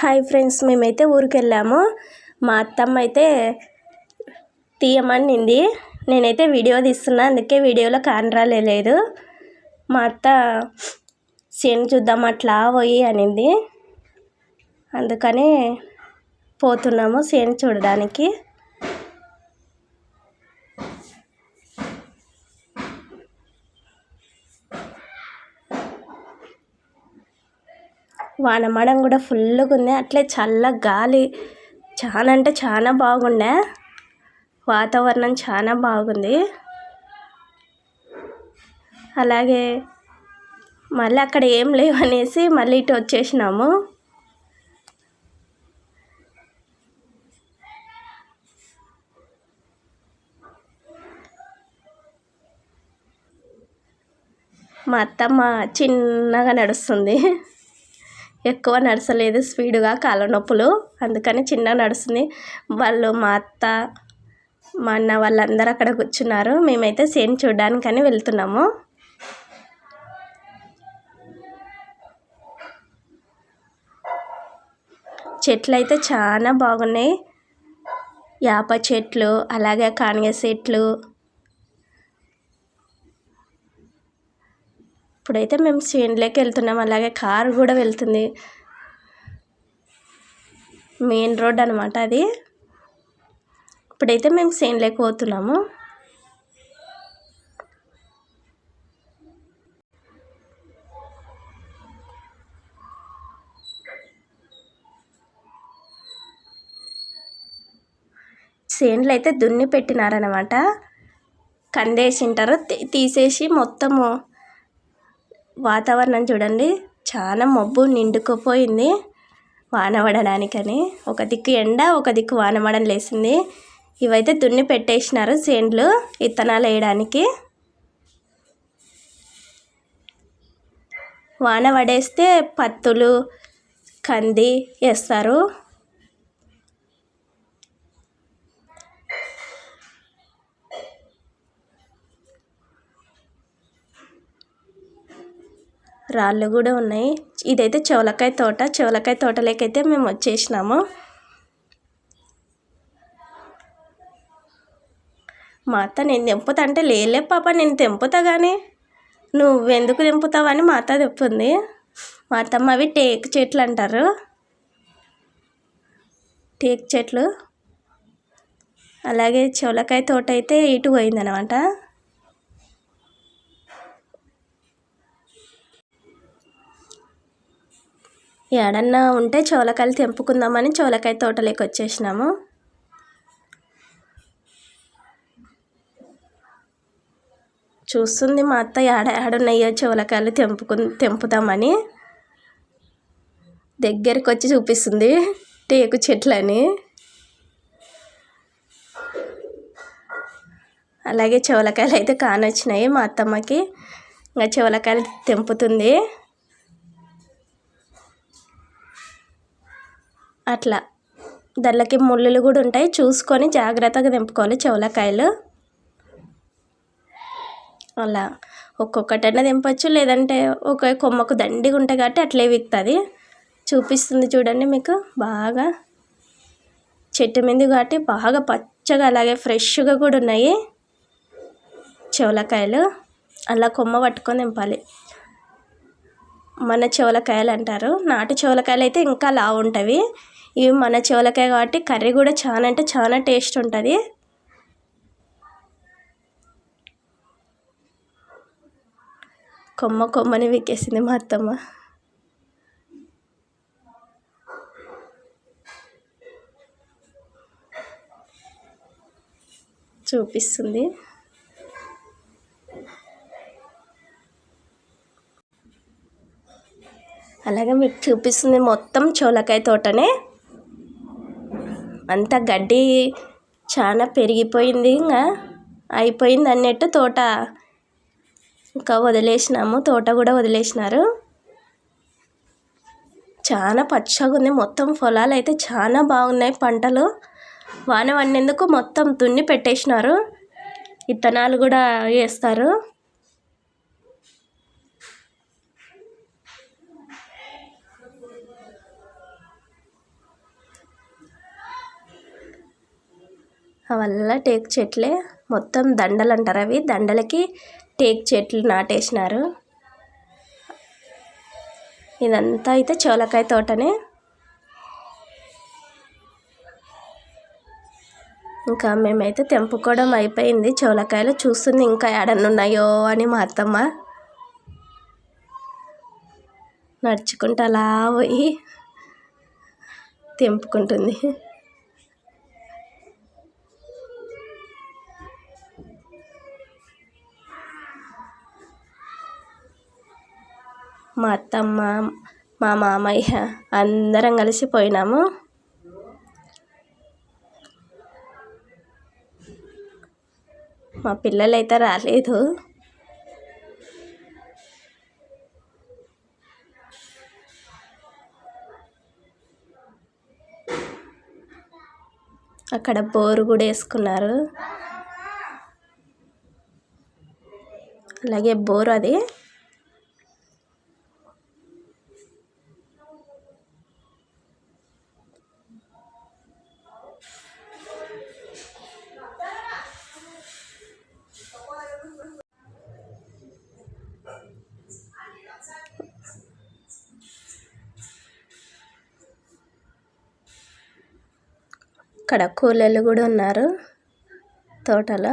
Hi friends మేమైతే ఊరికి వెళ్ళాము మా అత్తమ్మ అయితే తీయమనింది నేనైతే వీడియో తీస్తున్నా అందుకే వీడియోలో కెమెరా లేదు. మా అత్త సీన్ చూద్దాం అట్లా పోయి అనింది. అందుకని పోతున్నాము సీన్ చూడడానికి. వానమడం కూడా ఫుల్గా ఉంది. అట్లే చల్ల గాలి. చాలా అంటే చాలా బాగుండే. వాతావరణం చాలా బాగుంది. అలాగే మళ్ళీ అక్కడ ఏం లేవు అనేసి మళ్ళీ ఇటు వచ్చేసినాము. మా అత్తమ్మ చిన్నగా నడుస్తుంది. ఎక్కువ నడసలేదు స్పీడ్గా కాళ్ళ నొప్పులు అందుకని చిన్న నడుస్తుంది వాళ్ళు మా అత్త మా అన్న వాళ్ళందరూ అక్కడ కూర్చున్నారు. మేమైతే సేమ్ చూడడానికని వెళ్తున్నాము. చెట్లు అయితే చాలా బాగున్నాయి. యాప చెట్లు అలాగే కానిగ చెట్లు ఇప్పుడైతే మేము చేనులోకి వెళ్తున్నాం. అలాగే కారు కూడా వెళ్తుంది. మెయిన్ రోడ్ అనమాట అది. ఇప్పుడైతే మేము చేనులోకి పోతున్నాము. చేనులు అయితే దున్ని పెట్టినారనమాట కందేసింటారు. తీసేసి మొత్తము వాతావరణం చూడండి. చాలా మబ్బు నిండుకుపోయింది. వాన పడడానికని. ఒక దిక్కు ఎండ ఒక దిక్కు వాన పడని లేసింది. ఇవైతే దున్ని పెట్టేసినారు సేండ్లు విత్తనాలు వేయడానికి. వాన పడేస్తే పత్తులు కంది వేస్తారు. రాళ్ళు కూడా ఉన్నాయి. ఇదైతే చెవలకాయ తోట. చోలకాయ తోటలోకైతే మేము వచ్చేసినాము. మా అత్త నేను తెంపుతా అంటే లేలే పాప నేను తెంపుతా కానీ నువ్వెందుకు తెంపుతావని మా అత్త చెప్తుంది మా అత్తమ్మ అవి టేక్ చెట్లు అంటారు. టేక్ చెట్లు. అలాగే చెవలకాయ తోట అయితే ఇటు పోయిందనమాట ఏడన్నా ఉంటే చోలకాయలు తెంపుకుందామని చోలకాయ తోటలోకి వచ్చేసినాము చూస్తుంది మా అత్త ఏడ ఏడున్నాయో చోలకాయలు తెంపుకు తెంపుదామని. దగ్గరికి వచ్చి చూపిస్తుంది టేకు చెట్లని. అలాగే చోలకాయలు అయితే కానొచ్చినాయి మా అత్తమ్మకి. ఇంకా చోలకాయలు తెంపుతుంది. అట్లా. దాంట్లోకి ముళ్ళులు కూడా ఉంటాయి. చూసుకొని జాగ్రత్తగా తెంపుకోవాలి చెవలకాయలు. అలా. ఒక్కొక్కటైనా తెంపచ్చు. లేదంటే ఒక కొమ్మకు దండిగా ఉంటాయి కాబట్టి అట్లే విత్తుంది. చూపిస్తుంది చూడండి మీకు. బాగా. చెట్టు మీద కాబట్టి బాగా పచ్చగా అలాగే ఫ్రెష్గా కూడా ఉన్నాయి చెవలకాయలు. అలా కొమ్మ పట్టుకొని తెంపాలి. మన చెవలకాయలు అంటారు. నాటు చెవలకాయలు అయితే ఇంకా లావు ఉంటాయి ఇవి మన చెవలకాయ కాబట్టి కర్రీ కూడా చాలా అంటే చాలా టేస్ట్ ఉంటుంది. కొమ్మ కొమ్మని వికేసింది మా అత్తమ్మ. చూపిస్తుంది. అలాగే మీకు చూపిస్తుంది మొత్తం చోలకాయ తోటనే. అంత గడ్డి చాలా పెరిగిపోయింది ఇంకా అయిపోయింది అన్నట్టు తోట. ఇంకా వదిలేసినాము తోట కూడా వదిలేసినారు. చాలా పచ్చగా ఉంది మొత్తం పొలాలు అయితే చాలా బాగున్నాయి పంటలు. వాన పడినందుకు మొత్తం దున్ని పెట్టేసినారు. విత్తనాలు కూడా వేస్తారు. వల్ల టేక్ చెట్లే. మొత్తం దండలు అంటారు అవి. దండలకి టేక్ చెట్లు నాటేసినారు. ఇదంతా అయితే చోలకాయ తోటనే. ఇంకా మేమైతే తెంపుకోవడం అయిపోయింది. చోలకాయలు చూస్తుంది ఇంకా ఏడన్నా ఉన్నాయో అని మా అత్తమ్మ. నడుచుకుంటూ అలా పోయి తెంపుకుంటుంది. మా అత్తమ్మ మా మామయ్య అందరం కలిసి పోయినాము. మా పిల్లలు అయితే రాలేదు. అక్కడ బోరు కూడా వేసుకున్నారు. అలాగే బోరు అది. ఇక్కడ కూలీలు కూడా ఉన్నారు తోటలో.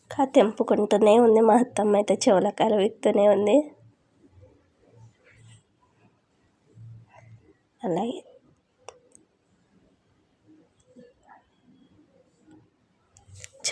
ఇంకా తెంపుకుంటూనే ఉంది. మా అత్తమ్మ అయితే చెవులకాయలు విత్తూనే ఉంది. అలాగే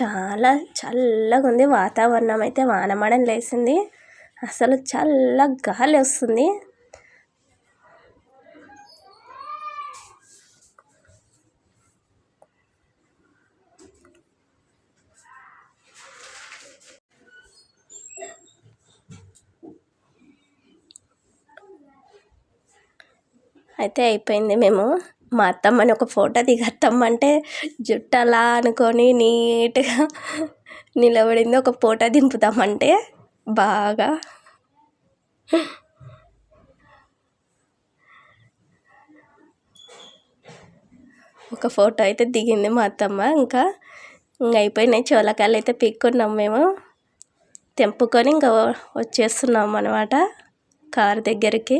చాలా చల్లగా ఉంది వాతావరణం అయితే వానమడం లేసింది. అసలు చల్ల గాలి వస్తుంది. అయితే అయిపోయింది మేము. మా అత్తమ్మని ఒక ఫోటో దిగత్తమ్మంటే జుట్టు అలా అనుకొని నీట్గా నిలబడింది. ఒక ఫోటో దింపుతామంటే బాగా ఒక ఫోటో అయితే దిగింది మా అత్తమ్మ. ఇంకా ఇంకా అయిపోయినాయి. చోలకాయలు అయితే పిక్కున్నాం మేము. తెంపుకొని ఇంకా వచ్చేస్తున్నాం అనమాట కారు దగ్గరికి.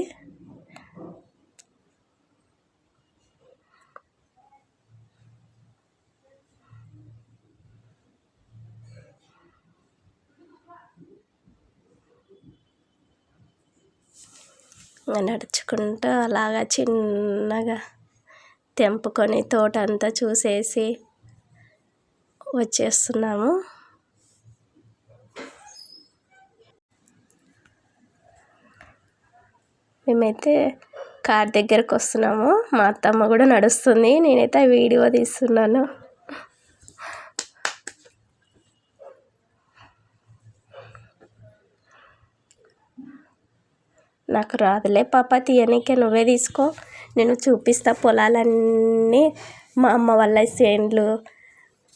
నడుచుకుంటూ అలాగా చిన్నగా తెంపుకొని తోట అంతా చూసేసి వచ్చేస్తున్నాము. మేమైతే కార్ దగ్గరకు వస్తున్నాము. మా అత్తమ్మ కూడా నడుస్తుంది. నేనైతే వీడియో తీస్తున్నాను. నాకు రాదులే పాప తీయనీకే నువ్వే తీసుకో. నేను చూపిస్తా పొలాలన్నీ మా అమ్మ వాళ్ళ చేన్లు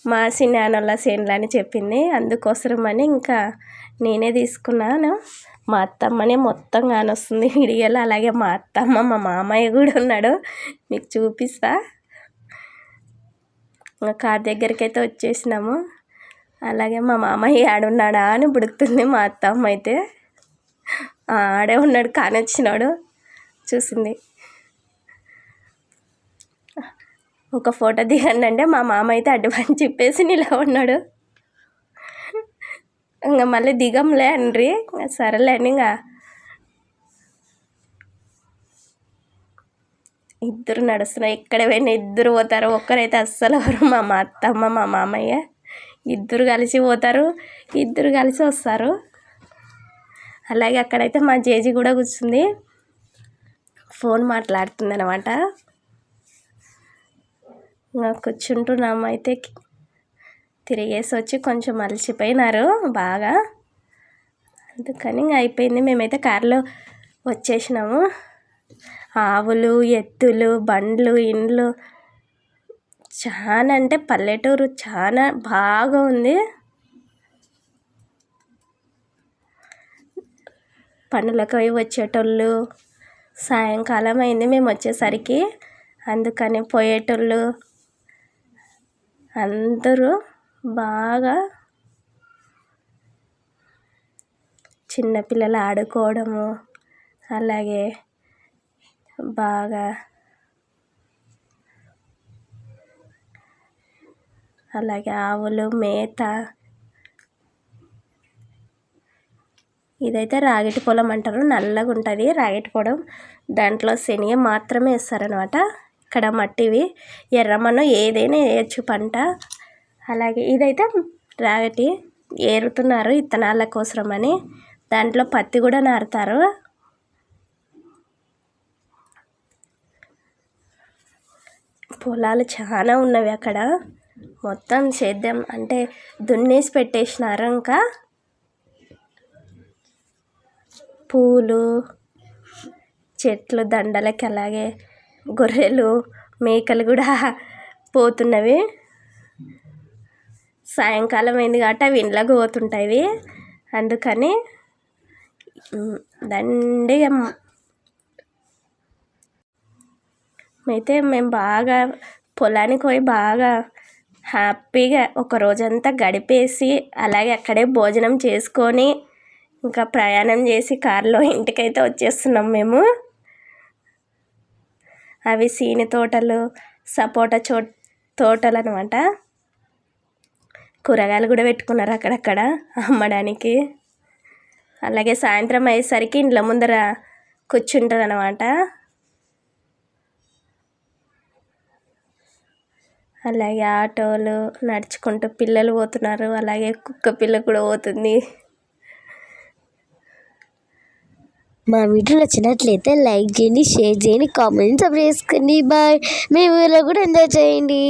మా సినాన్నల చేన్లు అని చెప్పింది. అందుకోసమని ఇంకా నేనే తీసుకున్నాను. మా అత్తమ్మనే మొత్తం కానొస్తుంది. వీడియోలో అలాగే మా అత్తమ్మ మా మామయ్య కూడా ఉన్నాడు. మీకు చూపిస్తా. ఇంకా కార్ దగ్గరికి అయితే వచ్చేసినాము. అలాగే మా మామయ్య ఆడున్నాడా అని బుడుకుతుంది మా అత్తమ్మ అయితే. ఆడే ఉన్నాడు కానీ వచ్చినాడు. చూసింది. ఒక ఫోటో దిగండి అంటే మా మామ అయితే అడ్డమని చెప్పేసి నిలా ఉన్నాడు. ఇంకా మళ్ళీ దిగంలే అండ్రి సరేలే అని ఇంకా ఇద్దరు నడుస్తున్నారు ఎక్కడ పోయినా ఇద్దరు పోతారు ఒక్కరైతే అస్సలు ఎవరు మా అత్తమ్మ మా మామయ్య. ఇద్దరు కలిసి పోతారు ఇద్దరు కలిసి వస్తారు. అలాగే అక్కడైతే మా జేజీ కూడా కూర్చుంది. ఫోన్ మాట్లాడుతుంది అనమాట ఇంకా కూర్చుంటున్నాము అయితే. తిరిగేసి వచ్చి కొంచెం అలసిపోయినారు బాగా. అందుకని ఇంకా అయిపోయింది. మేమైతే కారులో వచ్చేసినాము. ఆవులు ఎత్తులు బండ్లు ఇండ్లు. చాలా అంటే పల్లెటూరు చాలా బాగా ఉంది. పనులకు అవి వచ్చేటోళ్ళు. సాయంకాలం అయింది మేము వచ్చేసరికి. అందుకని పోయేటోళ్ళు. అందరూ బాగా చిన్నపిల్లలు ఆడుకోవడము అలాగే బాగా అలాగే ఆవులు మేత ఇదైతే రాగిటి పొలం అంటారు. నల్లగా ఉంటుంది. రాగిటి పొలం దాంట్లో శనగ మాత్రమే వేస్తారనమాట. ఇక్కడ మట్టివి ఎర్రమన్ను ఏదైనా వేయచ్చు పంట. అలాగే ఇదైతే రాగటి ఏరుతున్నారు ఇత్తనాల కోసమని దాంట్లో పత్తి కూడా నారుతారు. పొలాలు చాలా ఉన్నవి అక్కడ. మొత్తం సేద్యం అంటే దున్నేసి పెట్టేసినారు ఇంకా. పూలు చెట్లు దండలకి అలాగే గొర్రెలు మేకలు కూడా పోతున్నవి. సాయంకాలం అయింది కాబట్టి అవి ఇండ్లకు పోతుంటాయి. అందుకని దండిగా అయితే మేము బాగా పొలానికి పోయి బాగా హ్యాపీగా ఒక రోజంతా గడిపేసి అలాగే అక్కడే భోజనం చేసుకొని ఇంకా ప్రయాణం చేసి కారులో ఇంటికైతే వచ్చేస్తున్నాం మేము. అవి సీని తోటలు సపోటా చో తోటలు అనమాట కూరగాయలు కూడా పెట్టుకున్నారు అక్కడక్కడ అమ్మడానికి. అలాగే సాయంత్రం అయ్యేసరికి ఇంట్లో ముందర కూర్చుంటుంది అనమాట అలాగే ఆటోలు నడుచుకుంటూ పిల్లలు పోతున్నారు. అలాగే కుక్క పిల్ల కూడా పోతుంది. మా వీడియో నచ్చినట్లయితే లైక్ చేయండి షేర్ చేయండి కామెంట్ సబ్స్క్రైబ్ చేసుకోండి బాయ్. మీ ఊరిలో కూడా ఎంజాయ్ చేయండి.